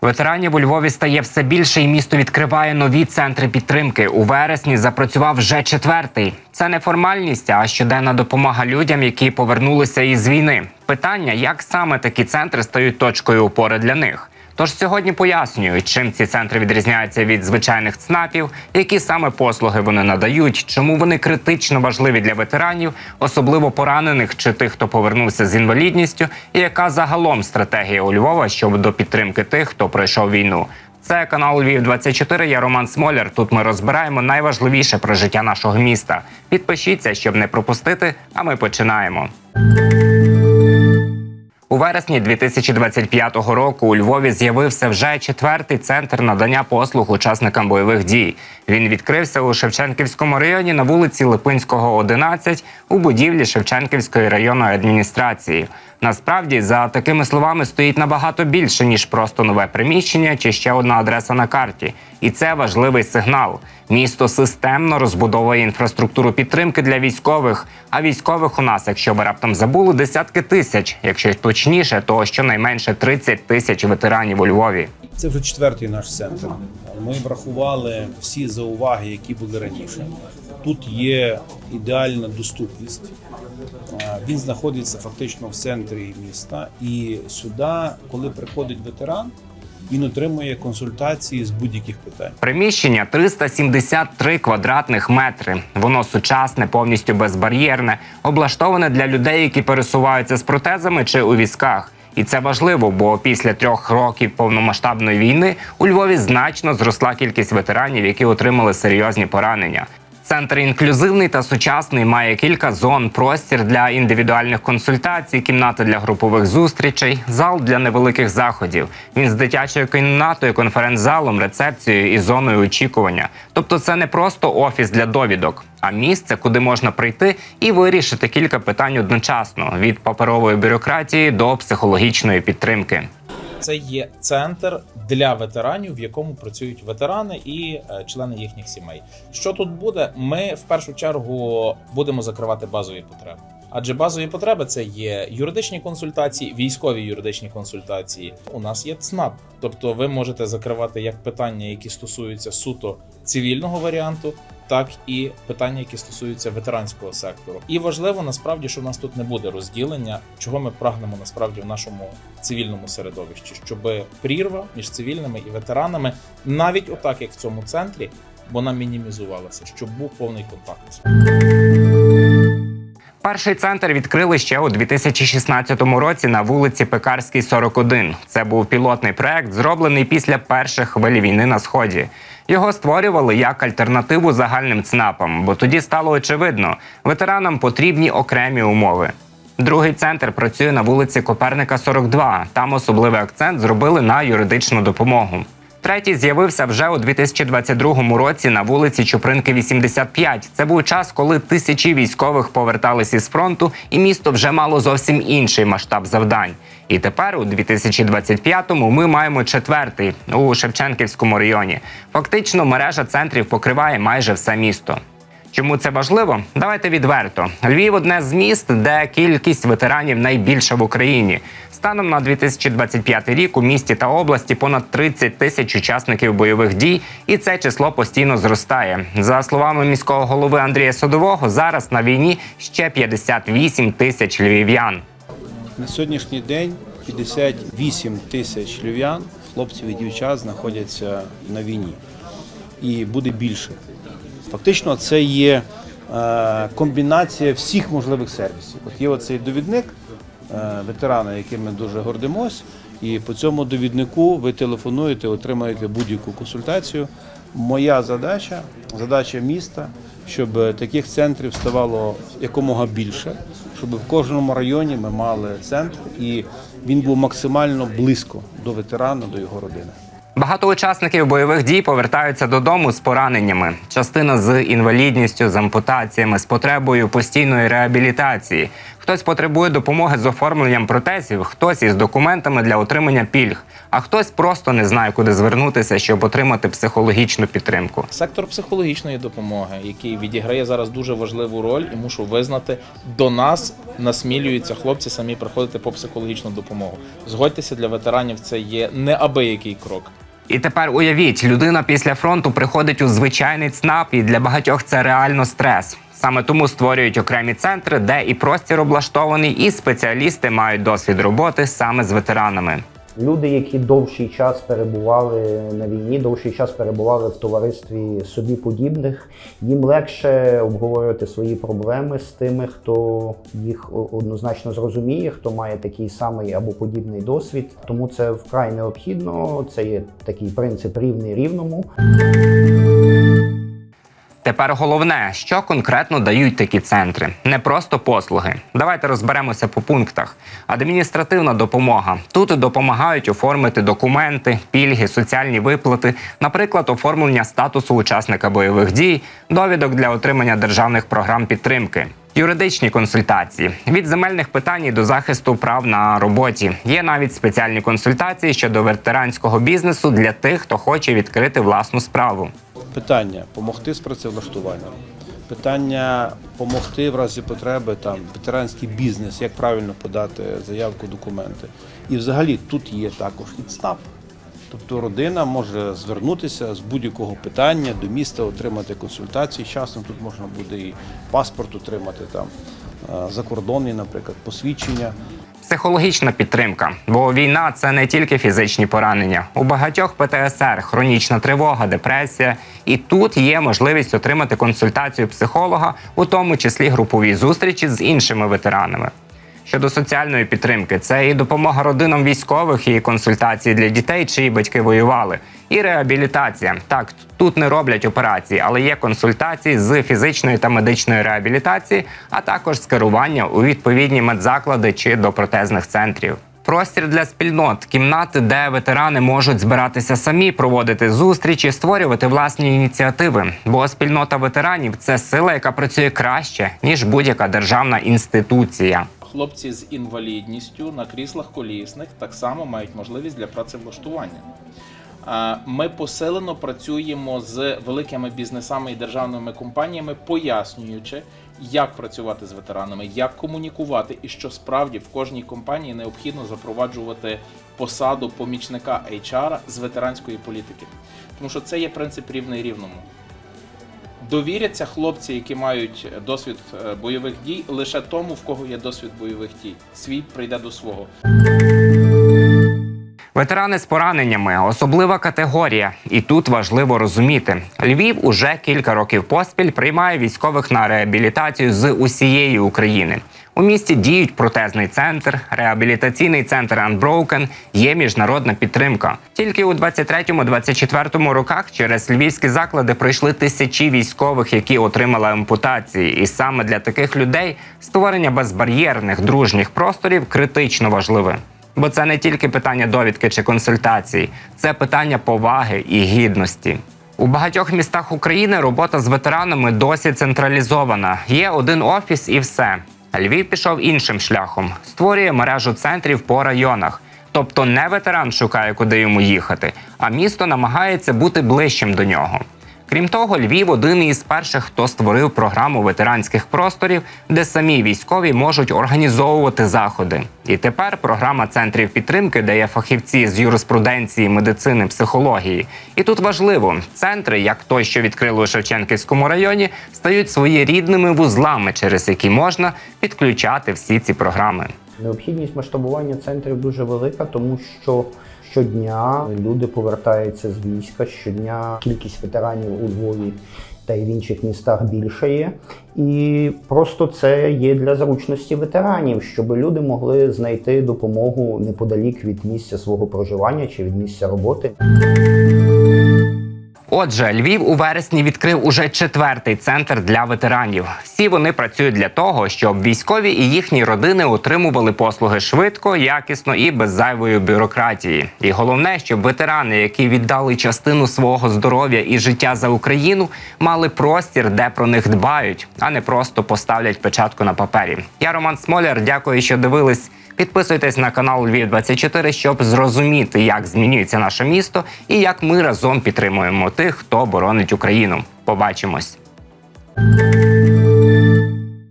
Ветеранів у Львові стає все більше, і місто відкриває нові центри підтримки. У вересні запрацював вже четвертий. Це не формальність, а щоденна допомога людям, які повернулися із війни. Питання, як саме такі центри стають точкою опори для них. Тож сьогодні пояснюю, чим ці центри відрізняються від звичайних ЦНАПів, які саме послуги вони надають, чому вони критично важливі для ветеранів, особливо поранених чи тих, хто повернувся з інвалідністю, і яка загалом стратегія у Львова щодо підтримки тих, хто пройшов війну. Це канал Львів 24 Я Роман Смоляр. Тут ми розбираємо найважливіше про життя нашого міста. Підпишіться, щоб не пропустити. А ми починаємо. У вересні 2025 року у Львові з'явився вже четвертий центр надання послуг учасникам бойових дій. Він відкрився у Шевченківському районі на вулиці Липинського, 11, у будівлі Шевченківської районної адміністрації. Насправді, за такими словами, стоїть набагато більше ніж просто нове приміщення чи ще одна адреса на карті. І це важливий сигнал. Місто системно розбудовує інфраструктуру підтримки для військових. А військових у нас, якщо ви раптом забули, десятки тисяч. Якщо точніше, то щонайменше 30 тисяч ветеранів у Львові. Це вже четвертий наш центр. Ми врахували всі зауваги, які були раніше. Тут є ідеальна доступність. Він знаходиться фактично в центрі міста, і сюди, коли приходить ветеран, він отримує консультації з будь-яких питань. Приміщення 373 квадратних метри. Воно сучасне, повністю безбар'єрне, облаштоване для людей, які пересуваються з протезами чи у візках. І це важливо, бо після трьох років повномасштабної війни у Львові значно зросла кількість ветеранів, які отримали серйозні поранення. Центр інклюзивний та сучасний має кілька зон: простір для індивідуальних консультацій, кімната для групових зустрічей, зал для невеликих заходів. Він з дитячою кімнатою, конференц-залом, рецепцією і зоною очікування. Тобто, це не просто офіс для довідок, а місце, куди можна прийти і вирішити кілька питань одночасно від паперової бюрократії до психологічної підтримки. Це є центр для ветеранів, в якому працюють ветерани і е, члени їхніх сімей. Що тут буде? Ми в першу чергу будемо закривати базові потреби. Адже базові потреби це є юридичні консультації, військові юридичні консультації. У нас є ЦНАП, тобто ви можете закривати як питання, які стосуються суто цивільного варіанту, так і питання, які стосуються ветеранського сектору. І важливо насправді, що в нас тут не буде розділення, чого ми прагнемо насправді в нашому цивільному середовищі, щоб прірва між цивільними і ветеранами, навіть отак як в цьому центрі, вона мінімізувалася, щоб був повний контакт. Перший центр відкрили ще у 2016 році на вулиці Пекарській, 41. Це був пілотний проект, зроблений після перших хвилі війни на сході. Його створювали як альтернативу загальним ЦНАПам, бо тоді стало очевидно, ветеранам потрібні окремі умови. Другий центр працює на вулиці Коперника, 42. Там особливий акцент зробили на юридичну допомогу. Третій з'явився вже у 2022 році на вулиці Чупринки, 85. Це був час, коли тисячі військових повертались із фронту, і місто вже мало зовсім інший масштаб завдань. І тепер, у 2025-му, ми маємо четвертий у Шевченківському районі. Фактично, мережа центрів покриває майже все місто. Чому це важливо? Давайте відверто. Львів одне з міст, де кількість ветеранів найбільша в Україні. Станом на 2025 рік у місті та області понад 30 тисяч учасників бойових дій, і це число постійно зростає. За словами міського голови Андрія Садового, зараз на війні ще 58 тисяч львів'ян. На сьогоднішній день 58 тисяч львів'ян, хлопців і дівчат знаходяться на війні. І буде більше. Фактично, це є е, комбінація всіх можливих сервісів. От є оцей довідник е, ветерана, яким ми дуже гордимось. І по цьому довіднику ви телефонуєте, отримаєте будь-яку консультацію. Моя задача, задача міста, щоб таких центрів ставало якомога більше, щоб в кожному районі ми мали центр, і він був максимально близько до ветерана, до його родини. Багато учасників бойових дій повертаються додому з пораненнями. Частина з інвалідністю, з ампутаціями, з потребою постійної реабілітації. Хтось потребує допомоги з оформленням протезів, хтось із документами для отримання пільг, а хтось просто не знає, куди звернутися, щоб отримати психологічну підтримку. Сектор психологічної допомоги, який відіграє зараз дуже важливу роль, і мушу визнати, до нас насмілюються хлопці самі приходити по психологічну допомогу. Згодьтеся, для ветеранів це є неабиякий крок. І тепер уявіть, людина після фронту приходить у звичайний ЦНАП, і для багатьох це реально стрес. Саме тому створюють окремі центри, де і простір облаштований, і спеціалісти мають досвід роботи саме з ветеранами. Люди, які довший час перебували на війні, довший час перебували в товаристві собі подібних, їм легше обговорювати свої проблеми з тими, хто їх однозначно зрозуміє, хто має такий самий або подібний досвід. Тому це вкрай необхідно. Це є такий принцип рівний рівному. Тепер головне, що конкретно дають такі центри, не просто послуги. Давайте розберемося по пунктах. Адміністративна допомога. Тут допомагають оформити документи, пільги, соціальні виплати, наприклад, оформлення статусу учасника бойових дій, довідок для отримання державних програм підтримки. Юридичні консультації від земельних питань до захисту прав на роботі. Є навіть спеціальні консультації щодо ветеранського бізнесу для тих, хто хоче відкрити власну справу. Питання допомогти з працевлаштуванням. Питання допомогти в разі потреби там ветеранський бізнес, як правильно подати заявку, документи. І взагалі тут є також і ЦНАП. Тобто родина може звернутися з будь-якого питання до міста, отримати консультації. Часом тут можна буде і паспорт отримати там е, закордонний, наприклад, посвідчення. Психологічна підтримка, бо війна це не тільки фізичні поранення. У багатьох ПТСР хронічна тривога, депресія. І тут є можливість отримати консультацію психолога, у тому числі групові зустрічі з іншими ветеранами. Щодо соціальної підтримки, це і допомога родинам військових, і консультації для дітей, чиї батьки воювали, і реабілітація. Так, тут не роблять операції, але є консультації з фізичної та медичної реабілітації, а також скерування у відповідні медзаклади чи до протезних центрів. Простір для спільнот, кімнати, де ветерани можуть збиратися самі, проводити зустрічі, створювати власні ініціативи. Бо спільнота ветеранів це сила, яка працює краще ніж будь-яка державна інституція. Хлопці з інвалідністю на кріслах колісних так само мають можливість для працевлаштування. Ми посилено працюємо з великими бізнесами і державними компаніями, пояснюючи, як працювати з ветеранами, як комунікувати, і що справді в кожній компанії необхідно запроваджувати посаду помічника HR з ветеранської політики, тому що це є принцип рівний рівному. Довіряться хлопці, які мають досвід е, бойових дій, лише тому, в кого є досвід бойових дій. Свій прийде до свого. Ветерани з пораненнями особлива категорія, і тут важливо розуміти: Львів уже кілька років поспіль приймає військових на реабілітацію з усієї України. У місті діють протезний центр, реабілітаційний центр Unbroken, є міжнародна підтримка. Тільки у 23-24 роках через львівські заклади пройшли тисячі військових, які отримали ампутації. І саме для таких людей створення безбар'єрних дружніх просторів критично важливе. Бо це не тільки питання довідки чи консультацій, це питання поваги і гідності. У багатьох містах України робота з ветеранами досі централізована. Є один офіс і все. Львів пішов іншим шляхом, створює мережу центрів по районах. Тобто не ветеран шукає, куди йому їхати, а місто намагається бути ближчим до нього. Крім того, Львів один із перших, хто створив програму ветеранських просторів, де самі військові можуть організовувати заходи. І тепер програма центрів підтримки дає фахівці з юриспруденції, медицини, психології. І тут важливо, центри, як той, що відкрили у Шевченківському районі, стають своєрідними вузлами, через які можна підключати всі ці програми. Необхідність масштабування центрів дуже велика, тому що щодня люди повертаються з війська. Щодня кількість ветеранів у Львові та й в інших містах більшає. І просто це є для зручності ветеранів, щоб люди могли знайти допомогу неподалік від місця свого проживання чи від місця роботи. Отже, Львів у вересні відкрив уже четвертий центр для ветеранів. Всі вони працюють для того, щоб військові і їхні родини отримували послуги швидко, якісно і без зайвої бюрократії. І головне, щоб ветерани, які віддали частину свого здоров'я і життя за Україну, мали простір, де про них дбають, а не просто поставлять печатку на папері. Я Роман Смоляр. Дякую, що дивились. Підписуйтесь на канал Львів 24 щоб зрозуміти, як змінюється наше місто і як ми разом підтримуємо тих, хто боронить Україну. Побачимось.